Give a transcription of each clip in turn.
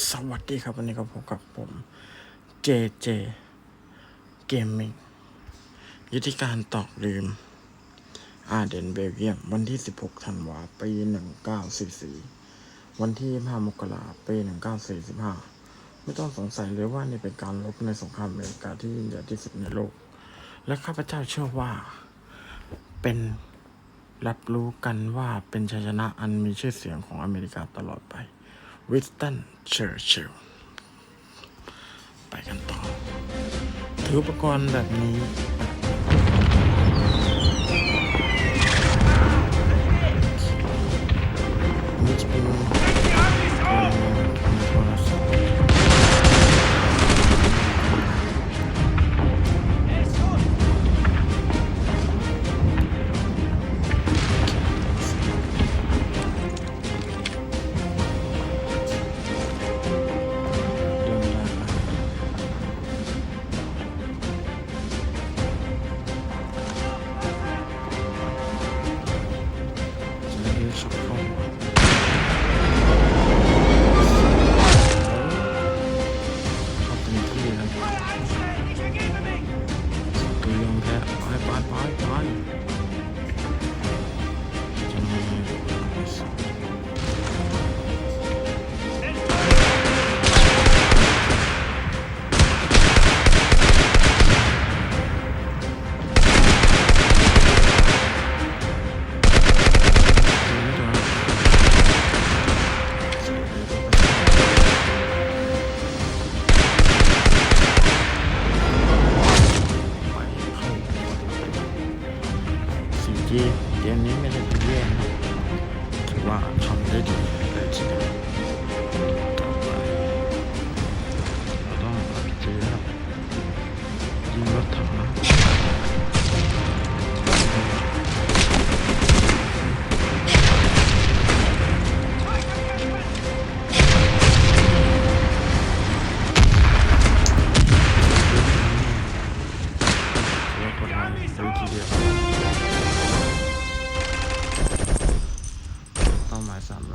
สวัสดีครับ วันนี้ก็พบกับผม JJ Gaming วิธีการตอกลืม อาเดนเบลเยียม วันที่ 16ธันวาปี 1944 วันที่5มกราปี 1945 ไม่ต้องสงสัยเลยว่านี่เป็นการรบในสงครามอเมริกาที่ยิ่งใหญ่ที่สุดในโลก และข้าพเจ้าเชื่อว่าเป็นรับรู้กันว่าเป็นชัยชนะอันมีชื่อเสียงของอเมริกาตลอดไป วิสตันเชอร์ชิลล์ไปกันต่อ ถืออุปกรณ์แบบนี้มันจะเป็น ไปไเกมเกมนี้ไม่ได้เป็นแย่นะถือว่าทำได้ดีเลยทีเดียว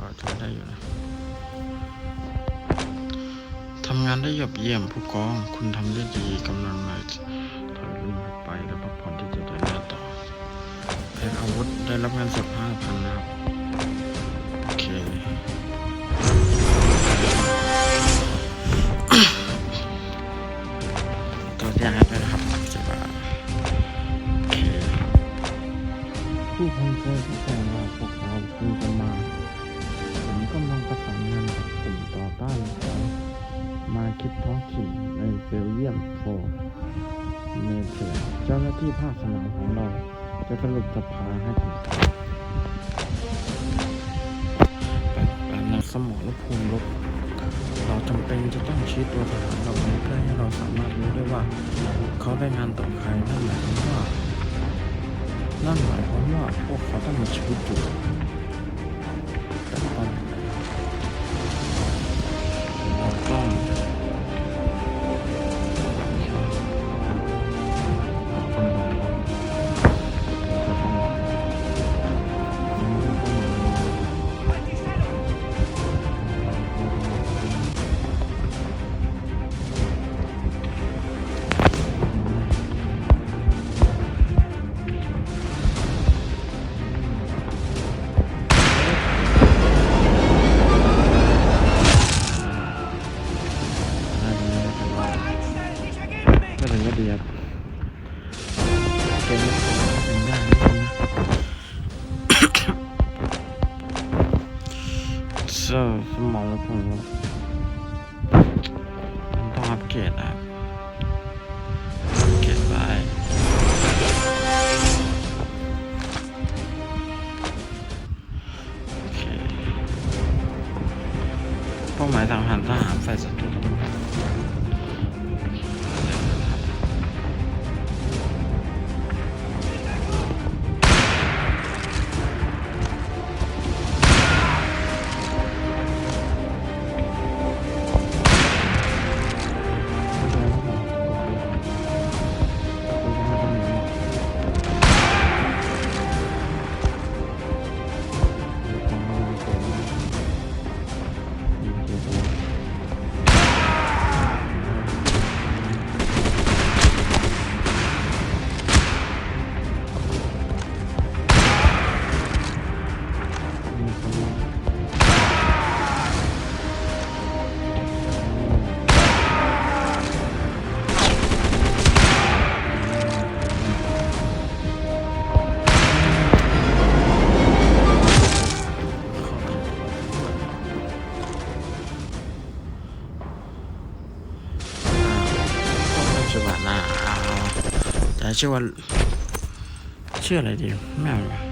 ายสามร้อยทำได้อยู่นะทำงานได้ยอดเยี่ยมผู้กอง คุณทำได้ดีกำลังหน่อยถอยรุ่งไปแล้วพักผ่อนที่จะเดินหน้าต่อแพ็คอาวุธได้รับเงินสดห้าพันนะครับ มาคิดท้องถิ่นในเบลเยียมโฟร์เมเทอร์เจ้าหน้าที่ภาคสนามของเราจะสรุปสภาให้ถึงเป็นการนำสมองและภูมิลบเราจำเป็นจะต้องชี้ตัวทหารเหล่าเพื่อให้เราสามารถรู้ได้ว่า เขาได้งานต่อใครนั่นหมายความว่า นั่นหมายความว่าพวกเขาต้องมีชีวิตอยู่ เซอร์สมองแล้วผมว่ามันต้องอัปเกรดนะอัปเกรดไปเป้าหมายทางหารทหารฝ่ายศัตรู เชื่อว่าเชื่ออะไรดีไม่เอา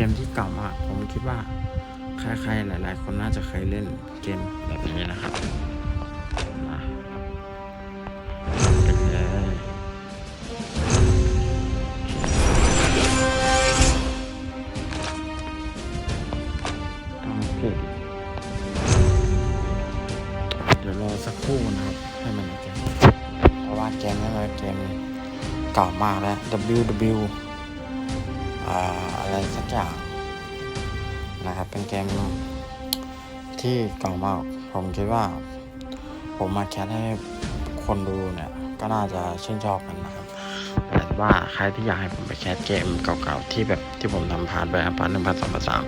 เกมที่เก่ามาก ผมคิดว่าใครๆหลาย ๆ คนน่าจะเคยเล่นเกมแบบนี้นะครับมาเป็นเลยโอเคเดี๋ยวรอสักครู่นะครับ ให้มันเกมเพราะว่าเกมนี้มันเกมเก่ามากแล้ว WW อะไรสักอย่างนะครับ เป็นเกมที่เก่ามาก ผมคิดว่า ผมมาแคสให้คนดูเนี่ย ก็น่าจะชื่นชอบกันนะครับแต่ว่าใครที่อยากให้ผมไปแคสเกมเก่าๆ ที่แบบที่ผมทำผ่านไปอะผ่านหนึ่งพันสองพันสาม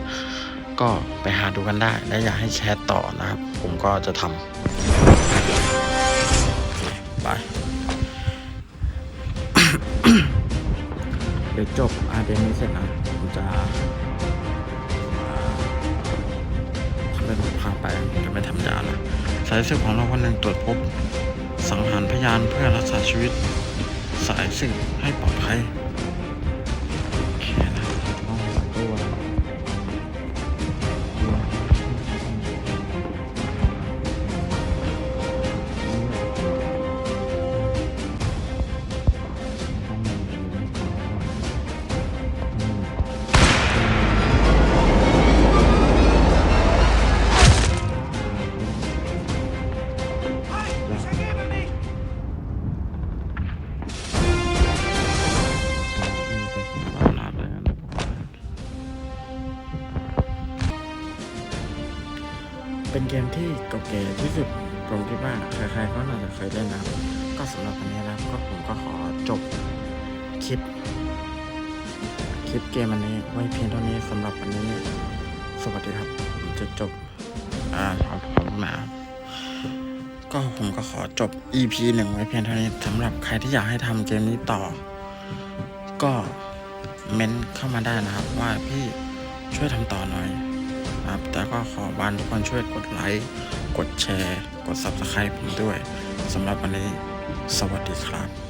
ก็ไปหาดูกันได้ และอยากให้แชร์ต่อนะครับ ผมก็จะทำไเดี๋ยวจบอาเดนนี้เสร็จนะผมจะอ่าทำเป็นพาไปจะไม่ทำยาละสายสืบของเราคนหนึ่งตรวจพบ สังหารพยานเพื่อรักษาชีวิต สายสืบให้ปลอดภัย เกมที่เก่าแก่ที่สุด ผมคิดว่าใครๆก็น่าจะเคยเล่นนะครับ ก็สำหรับวันนี้นะครับก็ผมก็ขอจบคลิป คลิปเกมอันนี้ไว้เพียงเท่านี้สำหรับวันนี้ สวัสดีครับผมจะจบอ่าขอบคุณมาก็ผมก็ขอจบ EP หนึ่งไว้เพียงเท่านี้สำหรับใครที่อยากให้ทำเกมนี้ต่อ ก็เม้นเข้ามาได้นะครับว่าพี่ช่วยทำต่อหน่อย ครับแต่ก็ขอบานทุกคนช่วยกดไลค์ กดแชร์ กด Subscribe ผมด้วยสำหรับวันนี้ สวัสดีครับ